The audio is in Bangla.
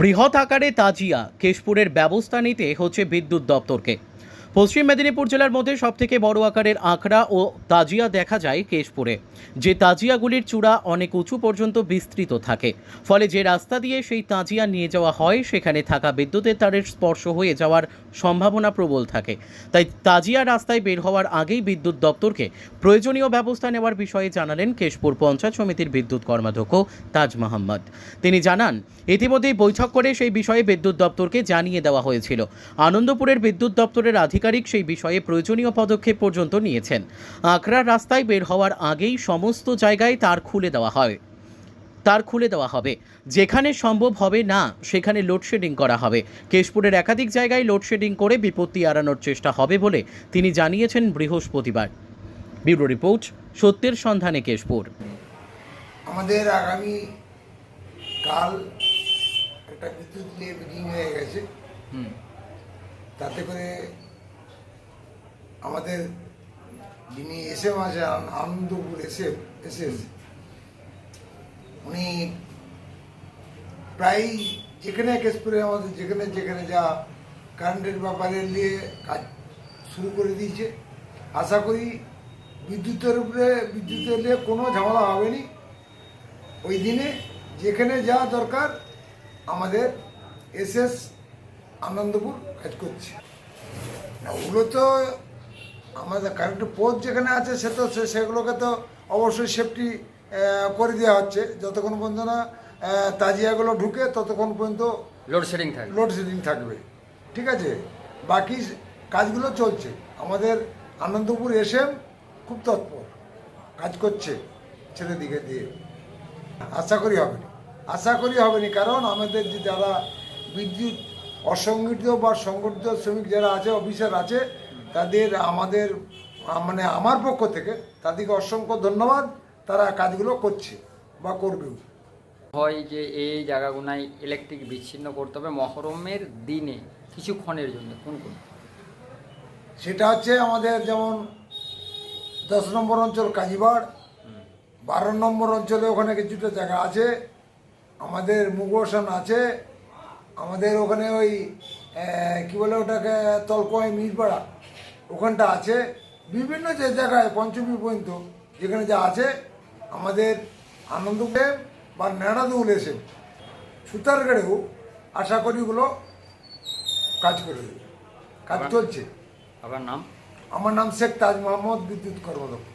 বৃহৎ আকারে তাজিয়া কেশপুরের ব্যবস্থা নিতে হচ্ছে বিদ্যুৎ দপ্তরকে। পশ্চিম মেদিনীপুর জেলার মধ্যে সবথেকে বড় আকারের আঁকড়া ও তাজিয়া দেখা যায় কেশপুরে। যে তাজিয়াগুলির চূড়া অনেক উঁচু পর্যন্ত বিস্তৃত থাকে। ফলে যে রাস্তা দিয়ে সেই তাজিয়া নিয়ে যাওয়া হয়, সেখানে থাকা বিদ্যুতের তারের স্পর্শ হয়ে যাওয়ার সম্ভাবনা প্রবল থাকে। তাই তাজিয়া রাস্তায় বের হওয়ার আগেই বিদ্যুৎ দপ্তরকে প্রয়োজনীয় ব্যবস্থা নেওয়ার বিষয়ে জানালেন কেশপুর পঞ্চায়েত সমিতির বিদ্যুৎ কর্মাধ্যক্ষ তাজ মোহাম্মদ তিনি জানান, ইতিমধ্যেই বৈঠক করে সেই বিষয়ে বিদ্যুৎ দপ্তরকে জানিয়ে দেওয়া হয়েছিল। আনন্দপুরের বিদ্যুৎ দপ্তরের আধিকারিক সেই বিষয়ে প্রয়োজনীয় পদক্ষেপ পর্যন্ত নিয়েছেন। আখড়ার রাস্তায় বের হওয়ার আগেই সমস্ত জায়গায় তার খুলে দেওয়া হয়। তার খুলে দেওয়া হবে। যেখানে সম্ভব হবে না সেখানে লোডশেডিং করা হবে। কেশপুরের একাধিক জায়গায় লোডশেডিং করে বিপত্তি এড়ানোর চেষ্টা হবে বলে তিনি জানিয়েছেন বৃহস্পতিবার। ব্যুরো রিপোর্ট সত্যের সন্ধানে কেশপুর। আমাদের আগামী কাল একটা বিদ্যুৎ নিয়ে মিটিং হয়ে গেছে। তাতে করে আমাদের যিনি এসে আছে আন- আনন্দপুর এসে এসে উনি প্রায় যেখানে কেশপুরে আমাদের যেখানে যেখানে যা কারেন্টের ব্যাপারে নিয়ে কাজ শুরু করে দিয়েছে। আশা করি বিদ্যুতের উপরে, বিদ্যুতের নিয়ে কোনো ঝামেলা হবে না ওই দিনে যেখানে যা দরকার আমাদের এসএস আনন্দপুর কাজ করছে। ওগুলো তো আমাদের কারেন্টের পোস্ট যেখানে আছে সে তো সে- সেগুলোকে তো অবশ্যই সেফটি করে দেওয়া হচ্ছে। যতক্ষণ পর্যন্ত না তাজিয়াগুলো ঢুকে ততক্ষণ পর্যন্ত লোডশেডিং থাকে লোডশেডিং থাকবে। ঠিক আছে? বাকি কাজগুলো চলছে। আমাদের আনন্দপুর এসএম খুব তৎপর কাজ করছে ছেলেদিকে দিয়ে। আশা করি হবে না। আশা করি হবে না কারণ আমাদের যে যারা বিদ্যুৎ অসংগঠিত বা সংগঠিত শ্রমিক যারা আছে অফিসার আছে তাদের আমাদের মানে আমার পক্ষ থেকে তাদেরকে অসংখ্য ধন্যবাদ তারা কাজগুলো করছে বা করবেও হয় যে এই জায়গাগুনায় ইলেকট্রিক বিচ্ছিন্ন করতে হবে মহরমের দিনে কিছুক্ষণের জন্য। কোন কোন? সেটা হচ্ছে আমাদের যেমন দশ নম্বর অঞ্চল কাজীবাড় বারো নম্বর অঞ্চলে ওখানে কিছুটা জায়গা আছে আমাদের মুগোসান আছে আমাদের ওখানে ওই কি বলে ওটাকে তলকয় মিরপাড়া। ওখানটা আছে। বিভিন্ন যে জায়গায় পঞ্চমী পর্যন্ত যেখানে যা আছে আমাদের আনন্দপুরে বা ন্যাড়াদুল এসে সুতারগড়েও আশা করি ওগুলো কাজ করে দেবে। কাজ চলছে। আপনার নাম? আমার নাম শেখ তাজ মোহাম্মদ বিদ্যুৎ কর্মদক্ষ।